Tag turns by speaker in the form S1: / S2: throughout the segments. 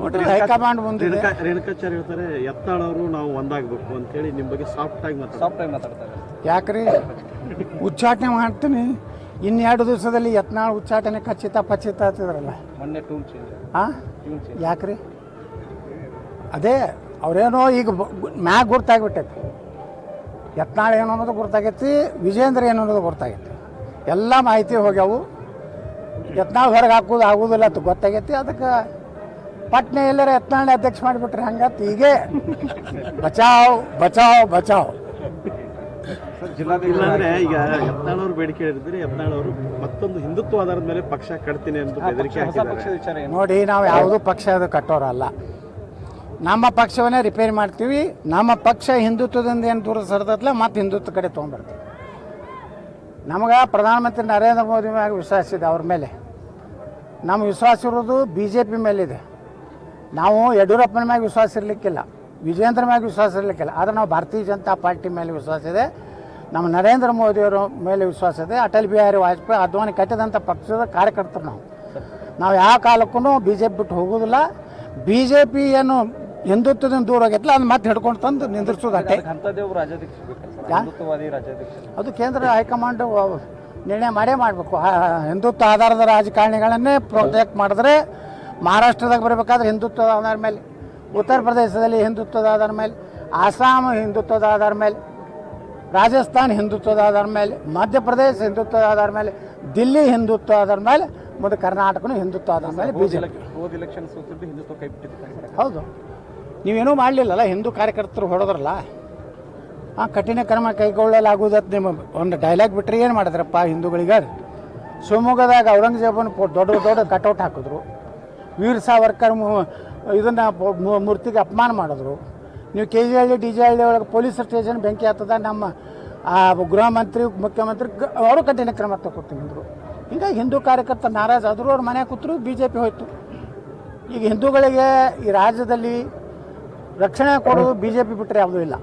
S1: ನೋಡ್ರಿ, ಹೈಕಮಾಂಡ್ ಮುಂದೆ
S2: ರೇಣುಕಾ ರೇಣುಕಾಚಾರ್ಯ ಹೇಳ್ತಾರೆ ಎತ್ತಾಳವರು ನಾವು ಒಂದಾಗಬೇಕು ಅಂತೇಳಿ ನಿಮ್ಮ ಬಗ್ಗೆ ಸಾಫ್ಟ್ ಆಗಿ
S3: ಸಾಫ್ಟ್ ಆಗಿ ಮಾತಾಡ್ತಾರೆ.
S1: ಯಾಕ್ರಿ? ಉಚ್ಚಾಟನೆ ಮಾಡ್ತೀನಿ. ಇನ್ನೆರಡು ದಿವಸದಲ್ಲಿ ಯತ್ನಾಳ್ ಉಚ್ಚಾಟನೆ ಖಚಿತ ಪಚಿತ ಆಗ್ತಿದ್ರಲ್ಲ
S3: ಮೊನ್ನೆ
S1: ಹಾಂ ಯಾಕ್ರಿ? ಅದೇ ಅವರೇನೋ ಈಗ ಮ್ಯಾಗ ಗುರ್ತಾಗ್ಬಿಟ್ಟೈತಿ. ಯತ್ನಾಳ್ ಏನು ಅನ್ನೋದು ಗುರ್ತಾಗೈತಿ ವಿಜೇಂದ್ರ ಏನು ಅನ್ನೋದು ಗೊತ್ತಾಗೈತಿ ಎಲ್ಲ ಮಾಹಿತಿ ಹೋಗ್ಯಾವು. ಯತ್ನಾಳ್ ಹೊರಗೆ ಹಾಕೋದು ಆಗೋದಿಲ್ಲ ಅಂತ ಗೊತ್ತಾಗೈತಿ. ಅದಕ್ಕೆ ಪಟ್ನೆ ಎಲ್ಲರ ಯತ್ನಾಳ್ ಅಧ್ಯಕ್ಷ ಮಾಡಿಬಿಟ್ರೆ ಹಂಗತ್? ಹೀಗೆ. ಬಚಾವ್ ಬಚಾವ್ ಬಚಾವ್.
S2: ಇಲ್ಲಾಂದ್ರೆ ಈಗ ಯತ್ನಾಳ್ ಬೇಡಿಕೆ ಹೇಳಿದ್ರೆ ಯತ್ನಾಳ್ ಅವರು ಮತ್ತೊಂದು ಹಿಂದುತ್ವ ಆಧಾರದ ಮೇಲೆ ಪಕ್ಷ ಕಟ್ತೀನಿ ಅಂತ
S1: ನೋಡಿ ನಾವು ಯಾವುದೂ ಪಕ್ಷ ಅದು ಕಟ್ಟೋರಲ್ಲ ನಮ್ಮ ಪಕ್ಷವನ್ನೇ ರಿಪೇರಿ ಮಾಡ್ತೀವಿ ನಮ್ಮ ಪಕ್ಷ ಹಿಂದುತ್ವದಿಂದ ಏನು ದೂರ ಸರಿದತ್ಲೆ ಮತ್ತೆ ಹಿಂದುತ್ವ ಕಡೆ ತೊಗೊಂಬರ್ತೀವಿ ನಮಗೆ ಪ್ರಧಾನಮಂತ್ರಿ ನರೇಂದ್ರ ಮೋದಿ ಮ್ಯಾಗ ವಿಶ್ವಾಸ ಇದೆ ಅವ್ರ ಮೇಲೆ. ನಮ್ಮ ವಿಶ್ವಾಸ ಇರೋದು ಬಿ ಜೆ ಪಿ ಮೇಲಿದೆ. ನಾವು ಯಡಿಯೂರಪ್ಪನ ಮ್ಯಾಗ ವಿಶ್ವಾಸ ಇರಲಿಕ್ಕಿಲ್ಲ ವಿಜೇಂದ್ರ ಮ್ಯಾಗೆ ವಿಶ್ವಾಸ ಇರಲಿಕ್ಕಿಲ್ಲ ಆದರೆ ನಾವು ಭಾರತೀಯ ಜನತಾ ಪಾರ್ಟಿ ಮೇಲೆ ವಿಶ್ವಾಸ ಇದೆ ನಮ್ಮ ನರೇಂದ್ರ ಮೋದಿಯವರ ಮೇಲೆ ವಿಶ್ವಾಸ ಇದೆ ಅಟಲ್ ಬಿಹಾರಿ ವಾಜಪೇಯಿ ಅದ್ವಾನಿ ಕಟ್ಟಿದಂಥ ಪಕ್ಷದ ಕಾರ್ಯಕರ್ತರು ನಾವು. ನಾವು ಯಾವ ಕಾಲಕ್ಕೂ ಬಿ ಜೆ ಪಿ ಬಿಟ್ಟು ಹೋಗೋದಿಲ್ಲ ಬಿ ಜೆ ಪಿ ಏನು ಹಿಂದುತ್ವದಿಂದ ದೂರ ಆಗೈತಲ್ಲ ಅದನ್ನ ಮತ್ತೆ ಹಿಡ್ಕೊಂಡು ತಂದು ನಿಂದಿರ್ಸೋದು ಅಷ್ಟೇ. ಅದು ಕೇಂದ್ರ ಹೈಕಮಾಂಡ್ ನಿರ್ಣಯ ಮಾಡೇ ಮಾಡಬೇಕು. ಹಿಂದುತ್ವ ಆಧಾರದ ರಾಜಕಾರಣಿಗಳನ್ನೇ ಪ್ರೊಟೆಕ್ಟ್ ಮಾಡಿದ್ರೆ ಮಹಾರಾಷ್ಟ್ರದಾಗ ಬರಬೇಕಾದ್ರೆ ಹಿಂದುತ್ವದ ಆಧಾರ ಮೇಲೆ ಉತ್ತರ ಪ್ರದೇಶದಲ್ಲಿ ಹಿಂದುತ್ವದ ಆಧಾರ ಮೇಲೆ ಆಸಾಮ್ ಹಿಂದುತ್ವದ ಆಧಾರ ಮೇಲೆ ರಾಜಸ್ಥಾನ್ ಹಿಂದುತ್ವದ ಆಧಾರ ಮೇಲೆ ಮಧ್ಯಪ್ರದೇಶ ಹಿಂದುತ್ವದ ಆಧಾರ ಮೇಲೆ ದಿಲ್ಲಿ ಹಿಂದುತ್ವ ಆಧಾರ ಮೇಲೆ ಮತ್ತು ಕರ್ನಾಟಕನೂ ಹಿಂದುತ್ವ ಆಧಾರ ಮೇಲೆ ಬಿ ಜೆ
S3: ಹೋದ ಎಲೆಕ್ಷನ್ ಸೋತಿದ್ದು ಹಿಂದುತ್ವ ಕೈ ಬಿಟ್ಟಿದ್ದು
S1: ಹೌದು. ನೀವೇನೂ ಮಾಡಲಿಲ್ಲಲ್ಲ ಹಿಂದೂ ಕಾರ್ಯಕರ್ತರು ಹೊಡೆದ್ರಲ್ಲ? ಆ ಕಠಿಣ ಕ್ರಮ ಕೈಗೊಳ್ಳಲಾಗುವುದತ್ ನಿಮ್ಮ ಒಂದು ಡೈಲಾಗ್ ಬಿಟ್ಟರೆ ಏನು ಮಾಡಿದ್ರಪ್ಪ ಹಿಂದೂಗಳಿಗೆ? ಶಿವಮೊಗ್ಗದಾಗ ಔರಂಗಜೇಬನ ದೊಡ್ಡ ದೊಡ್ಡ ಕಟೌಟ್ ಹಾಕಿದ್ರು. ವೀರ್ ಸಾವರ್ಕರ್ ಇದನ್ನ ಮೂರ್ತಿಗೆ ಅಪಮಾನ ಮಾಡಿದ್ರು. ನೀವು K G Halli D J Halli ಒಳಗೆ ಪೊಲೀಸ್ ಸ್ಟೇಷನ್ ಬೆಂಕಿ ಹತ್ತದ ನಮ್ಮ ಆ ಗೃಹ ಮಂತ್ರಿ ಮುಖ್ಯಮಂತ್ರಿ ಅವರು ಕಠಿಣ ಕ್ರಮ ತಗೋತೀನಿ ಅಂದರು ಹೀಗಾಗಿ ಹಿಂದೂ ಕಾರ್ಯಕರ್ತ ನಾರಾಜ್ ಆದರೂ ಅವ್ರ ಮನೆ ಕೂತರು ಬಿ ಜೆ ಪಿ ಹೋಯ್ತು. ಈಗ ಹಿಂದೂಗಳಿಗೆ ಈ ರಾಜ್ಯದಲ್ಲಿ ರಕ್ಷಣೆ ಕೊಡೋದು ಬಿ ಜೆ ಪಿ ಬಿಟ್ಟರೆ ಯಾವುದೂ ಇಲ್ಲ.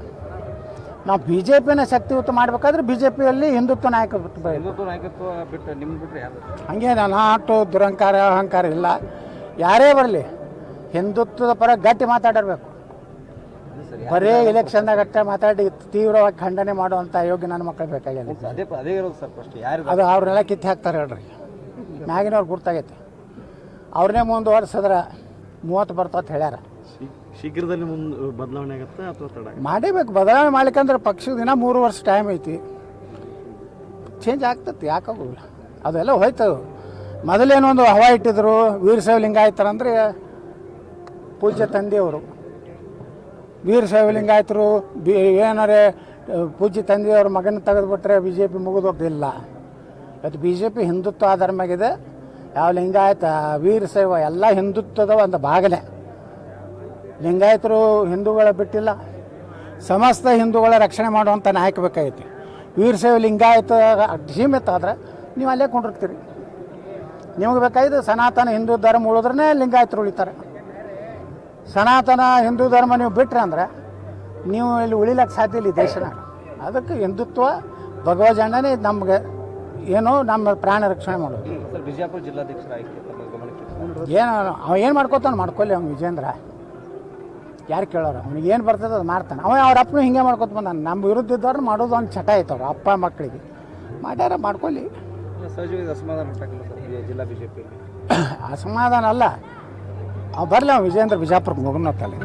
S1: ನಾವು ಬಿ ಜೆ ಪಿನ ಶಕ್ತಿಯುತ ಮಾಡಬೇಕಾದ್ರೆ ಬಿ ಜೆ ಪಿಯಲ್ಲಿ ಹಿಂದುತ್ವ ನಾಯಕ.
S3: ಹಿಂದುತ್ವ ನಾಯಕತ್ವ ಬಿಟ್ಟು ನಿಮ್ಮ ಬಿಟ್ರೆ ಯಾರು
S1: ಹಂಗೆ ನಾಟು ದುರಂಕಾರ ಅಹಂಕಾರ ಇಲ್ಲ. ಯಾರೇ ಬರಲಿ ಹಿಂದುತ್ವದ ಪರ ಗಟ್ಟಿ ಮಾತಾಡಿರ್ಬೇಕು. ಬರೇ ಎಲೆಕ್ಷನ್ದಾಗ ಅಷ್ಟೇ ಮಾತಾಡಿ ತೀವ್ರವಾಗಿ ಖಂಡನೆ ಮಾಡುವಂಥ ಯೋಗ್ಯ ನನ್ನ ಮಕ್ಕಳು ಬೇಕಾಗಿಲ್ಲ.
S3: ಅದೇ ಅದೇ ಇರೋದು ಸರ್ ಫಸ್ಟ್ ಯಾರು
S1: ಅದು ಅವ್ರನ್ನೆಲ್ಲ ಕಿತ್ತು ಹಾಕ್ತಾರೆ ಹೇಳ್ರಿ. ಮ್ಯಾಗಿನವ್ರು ಗುರ್ತಾಗೈತೆ. ಅವ್ರನ್ನೇ ಮುಂದುವರ್ಸಿದ್ರೆ ಮೂವತ್ತು ಬರ್ತಾವ ಹೇಳ್ಯಾರ.
S2: ಶೀಘ್ರದಲ್ಲಿ ಮುಂದೆ ಬದಲಾವಣೆ ಆಗುತ್ತೆ ಅಥವಾ ತಡ
S1: ಮಾಡೇಬೇಕು ಬದಲಾವಣೆ ಮಾಡ್ಲಿಕ್ಕಂದ್ರೆ ಪಕ್ಷದ ದಿನ ಮೂರು ವರ್ಷ ಟೈಮ್ ಐತಿ. ಚೇಂಜ್ ಆಗ್ತತಿ ಯಾಕಾಗೋಲ್ಲ ಅದೆಲ್ಲ ಹೋಯ್ತು. ಮೊದಲೇನೋ ಒಂದು ಹವಾ ಇಟ್ಟಿದ್ರು ವೀರಶೈವ ಲಿಂಗಾಯತರ ಅಂದರೆ ಪೂಜ್ಯ ತಂದೆಯವರು. ವೀರಶೈವ ಲಿಂಗಾಯತರು ಬಿ, ಏನಾರೆ ಪೂಜ್ಯ ತಂದೆಯವ್ರ ಮಗನ ತೆಗೆದುಬಿಟ್ರೆ ಬಿ ಜೆ ಪಿ ಮುಗಿದೋಗ್ದಿಲ್ಲ. ಇವತ್ತು ಬಿ ಜೆ ಪಿ ಹಿಂದುತ್ವ ಆಧಾರ ಮ್ಯಾಗಿದೆ ಯಾವ ಲಿಂಗಾಯತ ವೀರಶೈವ ಎಲ್ಲ ಹಿಂದುತ್ವದ ಒಂದು ಭಾಗನೇ ಲಿಂಗಾಯತರು ಹಿಂದೂಗಳ ಬಿಟ್ಟಿಲ್ಲ. ಸಮಸ್ತ ಹಿಂದೂಗಳ ರಕ್ಷಣೆ ಮಾಡುವಂಥ ನಾಯಕ ಬೇಕಾಗೈತಿ. ವೀರಶೈವ ಲಿಂಗಾಯತ ಸೀಮಿತ ಆದರೆ ನೀವು ಅಲ್ಲೇ ಕೊಂಡಿರ್ತೀರಿ. ನಿಮಗೆ ಬೇಕಾಗಿದ್ದು ಸನಾತನ ಹಿಂದೂ ಧರ್ಮ ಉಳಿದ್ರೆ ಲಿಂಗಾಯತರು ಉಳಿತಾರೆ. ಸನಾತನ ಹಿಂದೂ ಧರ್ಮ ನೀವು ಬಿಟ್ರೆ ಅಂದ್ರೆ ನೀವು ಇಲ್ಲಿ ಉಳಿಲಕ್ಕೆ ಸಾಧ್ಯ ಇಲ್ಲ ಈ ದೇಶನ. ಅದಕ್ಕೆ ಹಿಂದುತ್ವ ಭಗವಜಂಡನೇ ನಮಗೆ ಏನೋ ನಮ್ಮ ಪ್ರಾಣ ರಕ್ಷಣೆ ಮಾಡೋದು.
S3: ಬಿಜಾಪುರ ಜಿಲ್ಲಾಧ್ಯಕ್ಷರ
S1: ಏನು ಅವ ಏನು ಮಾಡ್ಕೋತಾನೆ? ಮಾಡ್ಕೊಳ್ಳಿ ಅವ್ನು ವಿಜೇಂದ್ರ. ಯಾರು ಕೇಳೋರು? ಅವ್ನಿಗೆ ಏನು ಬರ್ತದೆ ಅದು ಮಾಡ್ತಾನೆ. ಅವ ಅವ್ರ ಅಪ್ಪನು ಹಿಂಗೆ ಮಾಡ್ಕೊತ ಬಂದಾನೆ. ನಮ್ಮ ವಿರುದ್ಧ ಇದ್ದವ್ರು ಮಾಡೋದು ಅವ್ನು ಚಟ ಆಯ್ತವ್ರು ಅಪ್ಪ ಮಕ್ಕಳಿಗೆ ಮಾಡ್ಯಾರ ಮಾಡ್ಕೊಳ್ಳಿ
S3: ಸಹಜವಾಗಿ ಅಸಮಾಧಾನ ಅವ್ ಜಿಲ್ಲಾ ವಿಜಯೇಂದ್ರ
S1: ಅಸಮಾಧಾನ ಅಲ್ಲ. ಅವ ಬರಲಿ ಅವ್ನು ವಿಜೇಂದ್ರ ಬಿಜಾಪುರಕ್ಕೆ ಮುಗುನತ್ತಲ್ಲ